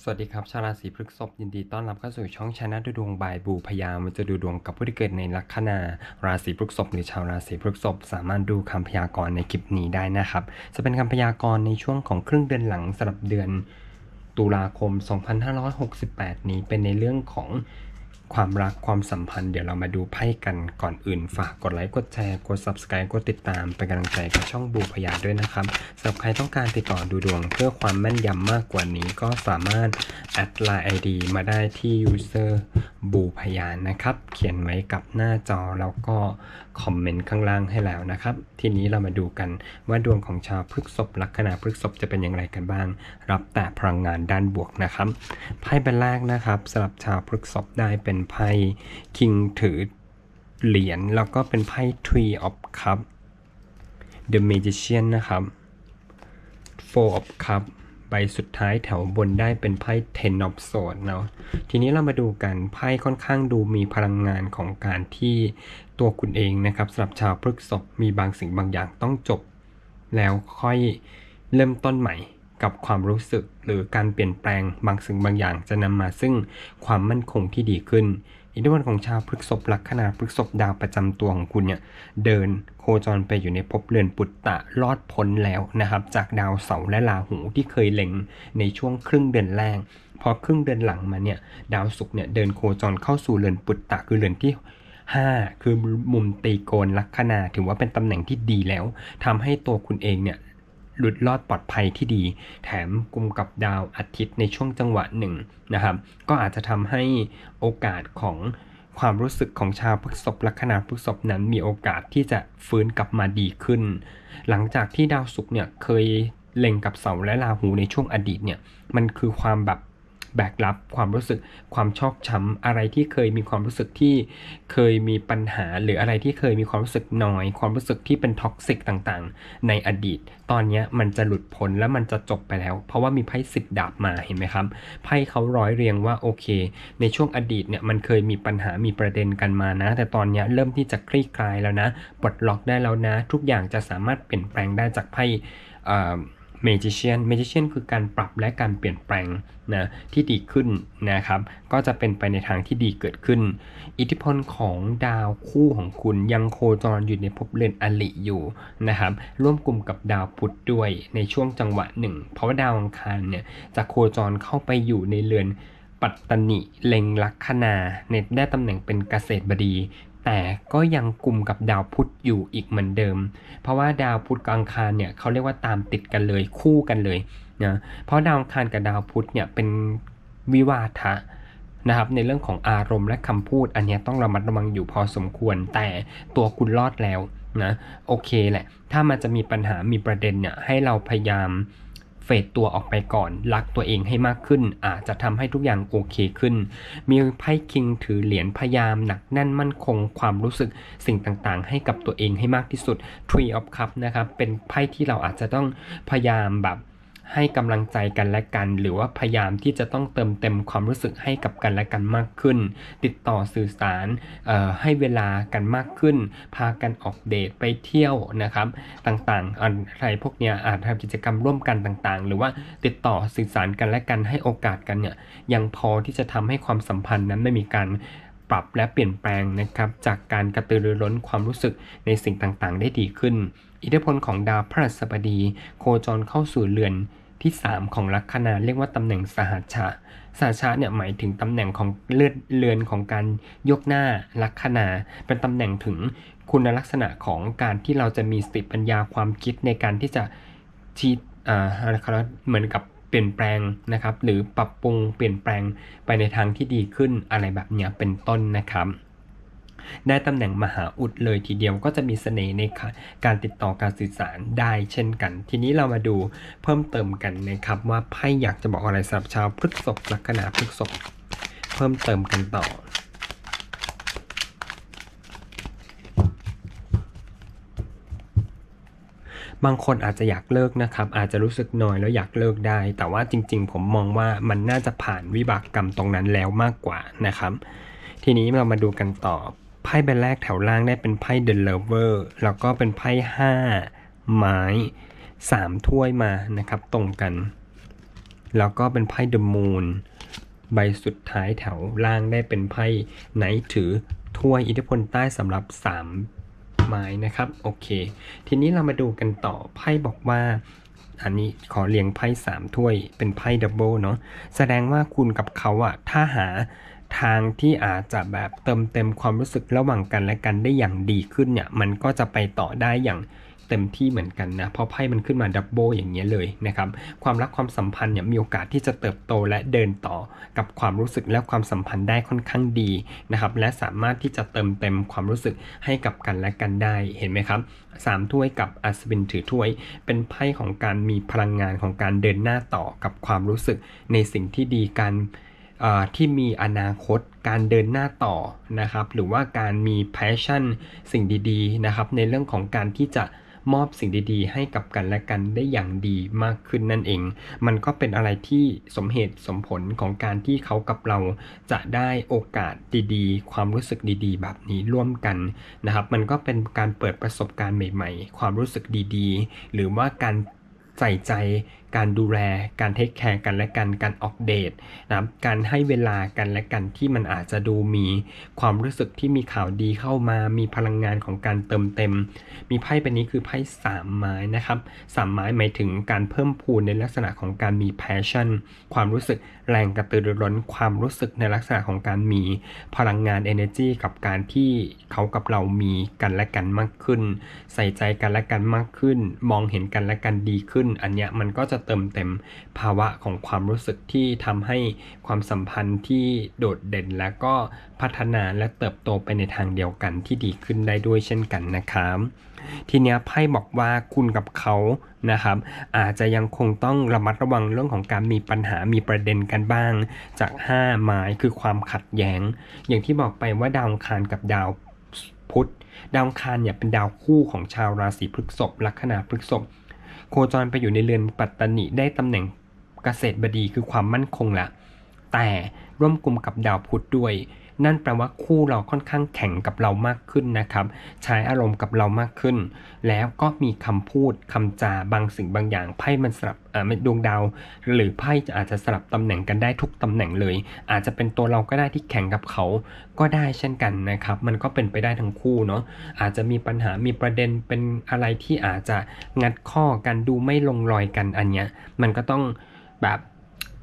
สวัสดีครับ ชาวราศีพฤษภยินดีต้อนรับเข้าสู่ช่องชนะดูดวงบายบูพยามันจะดูดวงกับผู้ที่เกิดในลัคนาราศีพฤษภหรือชาวราศีพฤษภสามารถดูคำพยากรณ์ในคลิปนี้ได้นะครับ จะเป็นคำพยากรณ์ในช่วงของครึ่งเดือนหลังสำหรับเดือนตุลาคม 2568 นี้เป็นในเรื่องของ ความรักความสัมพันธ์เดี๋ยวเรามาดูไพ่กันก่อนอื่นฝากกดไลค์กดแชร์กด subscribe กดติดตามเป็นกำลังใจกับช่องบูพยาด้วยนะครับสำหรับใครต้องการติดต่อดูดวง เพื่อความแม่นยำมากกว่านี้ก็สามารถแอดไลน์ ID มาได้ที่ user บูพยานนะครับ เขียนไว้กับหน้าจอแล้วก็คอมเมนต์ข้างล่างให้แล้วนะครับ ทีนี้เรามาดูกันว่าดวงของชาวพฤกษภลัคนาพฤกษภจะเป็นอย่างไรกันบ้าง รับแต่พลังงานด้านบวกนะครับไพ่ใบแรกนะครับสำหรับชาวพฤกษภได้เป็นไพ่คิงถือเหรียญแล้วก็เป็นไพ่ Tree of Cup The Magician นะครับ Four of Cup ใบสุดท้ายแถวบนได้เป็นไพ่ Ten of Swords เนาะทีนี้เรามาดูกันไพ่ค่อนข้างดูมีพลังงานของการที่ตัวคุณเองนะครับสำหรับชาวพฤกษภมีบางสิ่งบางอย่างต้องจบ แล้วค่อยเริ่มต้นใหม่ กับความรู้สึกหรือการเปลี่ยนแปลงบางสิ่งบางอย่างจะนำมาซึ่งความมั่นคงที่ดีขึ้น อิทธิพลของชาวพฤษภลัคนาพฤษภดาวประจำตัวของคุณเนี่ยเดินโคจรไปอยู่ในภพเรือนปุตตะรอดพ้นแล้วนะครับ จากดาวเสาร์และราหูที่เคยเล็งในช่วงครึ่งเดือนแรกพอครึ่งเดือนหลังมาเนี่ยดาวศุกร์เนี่ยเดินโคจรเข้าสู่เรือนปุตตะคือเรือนที่5คือมุมตีโกนลัคนาถือว่าเป็นตำแหน่งที่ดีแล้วทำให้ตัวคุณเองเนี่ย หลุดรอดปลอดภัยที่ดี แถมกลุ่มกับดาวอาทิตย์ในช่วงจังหวะหนึ่งนะครับ ก็อาจจะทำให้โอกาสของความรู้สึกของชาวพฤษบลัคนาพฤษบนั้นมีโอกาสที่จะฟื้นกลับมาดีขึ้น หลังจากที่ดาวศุกร์เนี่ยเคยเล็งกับเสาและราหูในช่วงอดีตเนี่ยมันคือความแบบ แบกรับความรู้สึกความชอกช้ำอะไรที่เคยมีความรู้สึกที่เคยมีปัญหา หรืออะไรที่เคยมีความรู้สึกน้อย ความรู้สึกที่เป็นท็อกซิกต่างๆ ในอดีต ตอนนี้มันจะหลุดพ้นแล้วมันจะจบไปแล้ว เพราะว่ามีไพ่สิบดาบมาเห็นไหมครับไพ่เขาร้อยเรียงว่าโอเค ในช่วงอดีตเนี่ยมันเคยมีปัญหามีประเด็นกันมานะ แต่ตอนนี้เริ่มที่จะคลี่คลายแล้วนะปลดล็อกได้แล้วนะ ทุกอย่างจะสามารถเปลี่ยนแปลงได้จากไพ่ เมจิเชียนเมจิเชียนคือการปรับและการเปลี่ยนแปลงนะที่ดีขึ้นนะครับ ก็จะเป็นไปในทางที่ดีเกิดขึ้น อิทธิพลของดาวคู่ของคุณยังโคจรอยู่ในภพเรือนอลิอยู่นะครับ ร่วมกลุ่มกับดาวพุธด้วยในช่วงจังหวะหนึ่ง เพราะว่าดาวอังคารเนี่ยจะโคจรเข้าไปอยู่ในเรือนปัตตนิเล็งลัคนาเน็ตได้ตำแหน่งเป็นเกษตรบดี แต่ก็ยังกลุ่มกับดาวพุธอยู่อีกเหมือนเดิม เพราะว่าดาวพุธกับอังคารเนี่ยเขาเรียกว่าตามติดกันเลยคู่กันเลยนะเพราะดาวอังคารกับดาวพุธเนี่ยเป็นวิวาทะนะครับในเรื่องของอารมณ์และคำพูดอันนี้ต้องระมัดระวังอยู่พอสมควร แต่ตัวคุณรอดแล้วนะโอเคแหละ ถ้ามันจะมีปัญหามีประเด็นเนี่ยให้เราพยายาม เฟดตัวออกไปก่อน รักตัวเองให้มากขึ้น อาจจะทำให้ทุกอย่างโอเคขึ้น มีไพ่คิงถือเหรียญพยายามหนักแน่นมั่นคงความรู้สึกสิ่งต่างๆ ให้กับตัวเองให้มากที่สุด Tree of Cup นะครับเป็นไพ่ที่เราอาจจะต้องพยายามแบบ ให้กำลังใจกันและกัน หรือว่าพยายามที่จะต้องเติมเต็มความรู้สึกให้กับกันและกันมากขึ้น ติดต่อสื่อสารให้เวลากันมากขึ้น พากันออกเดทไปเที่ยวนะครับต่างๆอะไรพวกเนี้ยอาจทำกิจกรรมร่วมกันต่างๆ หรือว่าติดต่อสื่อสารกันและกันให้โอกาสกันเนี่ยยังพอที่จะทำให้ความสัมพันธ์นั้นไม่มีการปรับและเปลี่ยนแปลงนะครับจากการกระตือรือร้นความรู้สึกในสิ่งต่างๆ ได้ดีขึ้น อิทธิพลของดาวพฤหัสบดี โคจรเข้าสู่เรือนที่ 3 ของลัคนาเรียกว่าตำแหน่งสหัชชะสหัชชะเนี่ยหมายถึงตำแหน่งของเลือดเรือนของการยกหน้าลัคนา เป็นตำแหน่งถึงคุณลักษณะของการที่เราจะมีสติปัญญาความคิดในการที่จะชี้อ่าอครับเหมือนกับเปลี่ยนแปลงนะครับ หรือปรับปรุงเปลี่ยนแปลงไปในทางที่ดีขึ้นอะไรแบบเนี้ยเป็นต้นนะครับ ได้ตำแหน่งมหาอุดเลยทีเดียวก็จะมีเสน่ห์ในการติดต่อการสื่อสารได้เช่นกัน ทีนี้เรามาดูเพิ่มเติมกันนะครับว่าไพ่อยากจะบอกอะไรสำหรับชาวพฤกษภลัคนาพฤกษภเพิ่มเติมกันต่อบางคนอาจจะอยากเลิกนะครับ อาจจะรู้สึกน้อยแล้วอยากเลิกได้ แต่ว่าจริงๆ ผมมองว่ามันน่าจะผ่านวิบากกรรมตรงนั้นแล้วมากกว่านะครับ ทีนี้เรามาดูกันต่อ ไพ่ใบแรกแถวล่างได้เป็นไพ่ The Lover แล้วก็เป็นไพ่5ไม้3ถ้วยมานะครับตรงกัน แล้วก็เป็นไพ่เดอะมูนใบสุดท้ายแถวล่างได้เป็นไพ่ไหนถือถ้วยอิทธิพลใต้สำหรับ 3 ไม้นะครับโอเค ทีนี้เรามาดูกันต่อไพ่บอกว่า อันนี้ขอเรียงไพ่สามถ้วยเป็นไพ่ดับเบิลเนาะแสดงว่าคุณกับเขาอะถ้าหา ทางที่อาจจะแบบเติมเต็มความรู้สึกระหว่างกันและกันได้อย่างดีขึ้นเนี่ยมันก็จะไปต่อได้อย่างเต็มที่เหมือนกันนะเพราะไพ่มันขึ้นมาดับเบิลอย่างเงี้ยเลยนะครับความรักความสัมพันธ์เนี่ยมีโอกาสที่จะเติบโตและเดินต่อกับความรู้สึกและความสัมพันธ์ได้ค่อนข้างดีนะครับและสามารถที่จะเติมเต็มความรู้สึกให้กับกันและกันได้เห็นไหมครับสามถ้วยกับอัศวินถือถ้วย เป็นไพ่ของการมีพลังงานของการเดินหน้าต่อกับความรู้สึกในสิ่งที่ดีการ ที่มีอนาคตการเดินหน้าต่อนะครับหรือว่าการมี passion สิ่งดีๆนะครับในเรื่องของการที่จะมอบสิ่งดีๆ ให้กับกันและกันได้อย่างดีมากขึ้นนั่นเอง มันก็เป็นอะไรที่สมเหตุสมผลของการที่เขากับเราจะได้โอกาสดีๆ ความรู้สึกดีๆ แบบนี้ร่วมกันนะครับ มันก็เป็นการเปิดประสบการณ์ใหม่ ๆ ความรู้สึกดีๆ หรือว่าการ ใส่ใจ การดูแล การเทคแคร์กันและกัน การออกเดทนะครับการให้เวลากันและกันที่มันอาจจะดูมีความรู้สึกที่มีข่าวดีเข้ามา มีพลังงานของการเติมเต็ม มีไพ่ใบนี้คือไพ่สามไม้นะครับสามไม้หมายถึงการเพิ่มพูนในลักษณะของการมี passion ความรู้สึกแรงกระตือรือร้น ความรู้สึกในลักษณะของการมีพลังงาน energy กับการที่เขากับเรามีกันและกันมากขึ้น ใส่ใจกันและกันมากขึ้น มองเห็นกันและกันดีขึ้นอันเนี้ยมันก็จะเติมเต็มภาวะของความรู้สึกที่ทำให้ความสัมพันธ์ที่โดดเด่นและก็พัฒนาและเติบโตไปในทางเดียวกันที่ดีขึ้นได้ด้วยเช่นกันนะครับทีเนี้ยไพ่บอกว่าคุณกับเขานะครับอาจจะยังคงต้องระมัดระวังเรื่องของการมีปัญหามีประเด็นกันบ้าง จาก 5 ไม้คือความขัดแย้ง อย่างที่บอกไปว่าดาวคารกับดาวพุธดาวคารเนี่ยเป็นดาวคู่ของชาวราศีพฤษภลัคนาพฤษภ โคจรไปอยู่ในเรือนปัตตนิได้ตำแหน่งเกษตรบดีคือความมั่นคงละแต่ร่วมกลุ่มกับดาวพุธด้วย นั่นแปลว่าคู่เราค่อนข้างแข็งกับเรามากขึ้นนะครับ ใช้อารมณ์กับเรามากขึ้น แล้วก็มีคำพูดคำจาบางสิ่งบางอย่างไพ่มันสลับเอ่อไม่ดวงดาว หรือไพ่จะอาจจะสลับตำแหน่งกันได้ทุกตำแหน่งเลย อาจจะเป็นตัวเราก็ได้ที่แข่งกับเขาก็ได้เช่นกันนะครับ มันก็เป็นไปได้ทั้งคู่เนาะอาจจะมีปัญหามีประเด็นเป็นอะไรที่อาจจะงัดข้อกันดูไม่ลงรอยกันอันเนี้ยมันก็ต้องแบบ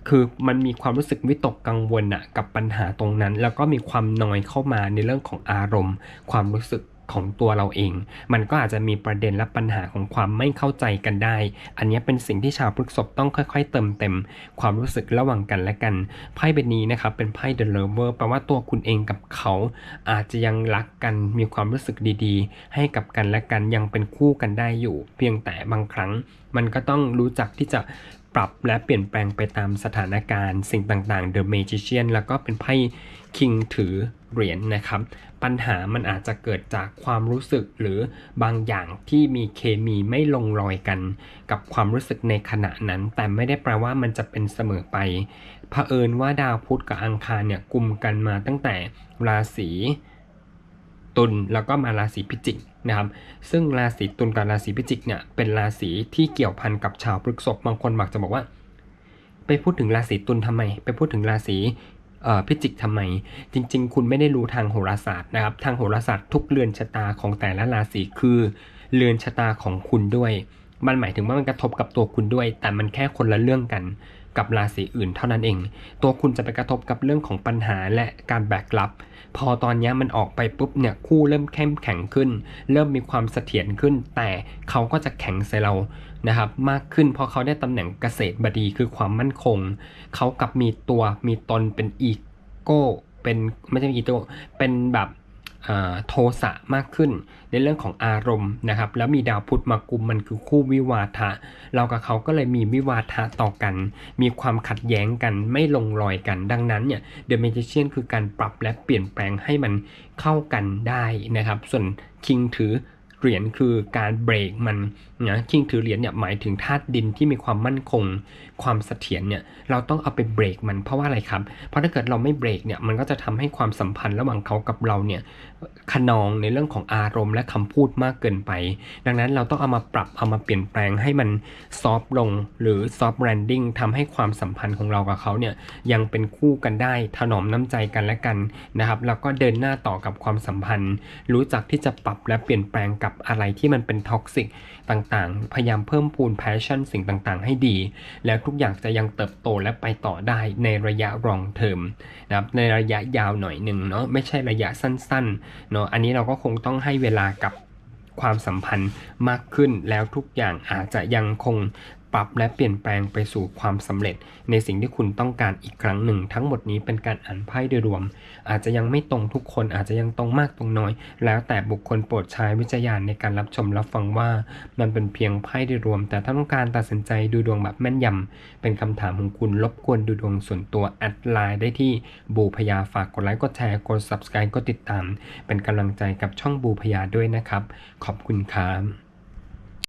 คือมันมีความรู้สึกวิตกกังวลอะกับปัญหาตรงนั้น แล้วก็มีความนอยเข้ามาในเรื่องของอารมณ์ ความรู้สึกของตัวเราเอง มันก็อาจจะมีประเด็นและปัญหาของความไม่เข้าใจกันได้ อันนี้เป็นสิ่งที่ชาวพฤษภต้องค่อย ๆ เติมเต็ม ความรู้สึกระหว่างกันและกัน ไพ่ใบนี้นะครับเป็นไพ่ The Lover แปลว่าตัวคุณเองกับเขา อาจจะยังรักกัน มีความรู้สึกดีๆ ให้กับกันและกันยังเป็นคู่กันได้อยู่ เพียงแต่บางครั้ง มันก็ต้องรู้จักที่จะ ปรับและเปลี่ยนแปลงไปตามสถานการณ์ สิ่งต่างๆ The Magician แล้วก็เป็นไพ่ King ถือเหรียญนะครับ ปัญหามันอาจจะเกิดจากความรู้สึกหรือบางอย่างที่มีเคมีไม่ลงรอยกัน กับความรู้สึกในขณะนั้น แต่ไม่ได้แปลว่ามันจะเป็นเสมอไปเผอิญว่าดาวพุธกับอังคารเนี่ยกลุ่มกันมาตั้งแต่ราศีตุลแล้วก็มาราศีพิจิก นะครับซึ่งราศีตุลกับราศีพิจิกเนี่ยเป็นราศีที่เกี่ยวพันกับชาวพฤษภบางคนมักจะบอกว่า ไปพูดถึงราศีตุลทำไม ไปพูดถึงราศีพิจิกทำไม จริง ๆ คุณไม่ได้รู้ทางโหราศาสตร์นะครับ ทางโหราศาสตร์ทุกเรือนชะตาของแต่ละราศีคือเรือนชะตาของคุณด้วย มันหมายถึงว่ามันกระทบกับตัวคุณด้วย แต่มันแค่คนละเรื่องกัน กับราศีอื่นเท่านั้นเอง ตัวคุณจะไปกระทบกับเรื่องของปัญหาและการแบกรับ พอตอนนี้มันออกไปปุ๊บเนี่ยคู่เริ่มเข้มแข็งขึ้น เริ่มมีความเสถียรขึ้น แต่เขาก็จะแข็งใส่เรานะครับมากขึ้นเพราะเขาได้ตำแหน่งเกษตรบดีคือความมั่นคง เขากับมีตัวมีตนเป็นอีโก้เป็นไม่ใช่อีโก้เป็นแบบ โทสะมากขึ้น ในเรื่องของอารมณ์นะครับ แล้วมีดาวพุธมากุมมันคือคู่วิวาทะ เรากับเขาก็เลยมีวิวาทะต่อกัน มีความขัดแย้งกันไม่ลงรอยกัน ดังนั้นเนี่ยเดอะเมจิเชียนคือการปรับและเปลี่ยนแปลงให้มันเข้ากันได้นะครับ ส่วนคิงถือ เหรียญคือการเบรกมันนะคิงถือเหรียญเนี่ยหมายถึงธาตุดินที่มีความมั่นคง ความเสถียรเนี่ยเราต้องเอาไปเบรกมันเพราะว่าอะไรครับ เพราะถ้าเกิดเราไม่เบรกเนี่ยมันก็จะทำให้ความสัมพันธ์ระหว่างเขากับเราเนี่ยขนองในเรื่องของอารมณ์และคำพูดมากเกินไป ดังนั้นเราต้องเอามาปรับเอามาเปลี่ยนแปลงให้มันซอฟลงหรือซอฟแรนดิ้งทำให้ความสัมพันธ์ของเรากับเขาเนี่ยยังเป็นคู่กันได้ถนอมน้ำใจกันและกันนะครับแล้วก็เดินหน้าต่อกับความสัมพันธ์ รู้จักที่จะปรับและเปลี่ยนแปลงกับอะไรที่มันเป็นท็อกซิกต่างๆ พยายามเพิ่มพูนแพชชั่นสิ่งต่างๆ ให้ดี แล้วทุกอย่างจะยังเติบโตและไปต่อได้ในระยะรองเทอมนะครับในระยะยาวหน่อยหนึ่งเนาะไม่ใช่ระยะสั้นๆเนาะอันนี้เราก็คงต้องให้เวลากับความสัมพันธ์มากขึ้นแล้วทุกอย่างอาจจะยังคง ปรับและเปลี่ยนแปลงไปสู่ความสำเร็จ ในสิ่งที่คุณต้องการอีกครั้งหนึ่ง ทั้งหมดนี้เป็นการอ่านไพ่โดยรวม อาจจะยังไม่ตรงทุกคนอาจจะยังตรงมากตรงน้อย แล้วแต่บุคคลโปรดใช้วิจารณญาณในการรับชมรับฟังว่า มันเป็นเพียงไพ่โดยรวม แต่ถ้าต้องการตัดสินใจดูดวงแบบแม่นยำเป็นคำถามของคุณรบกวนดูดวงส่วนตัวแอดไลน์ได้ที่บูพยาฝากกดไลค์กดแชร์กด subscribe กดติดตาม เป็นกำลังใจกับช่องบูพยาด้วยนะครับ ขอบคุณครับ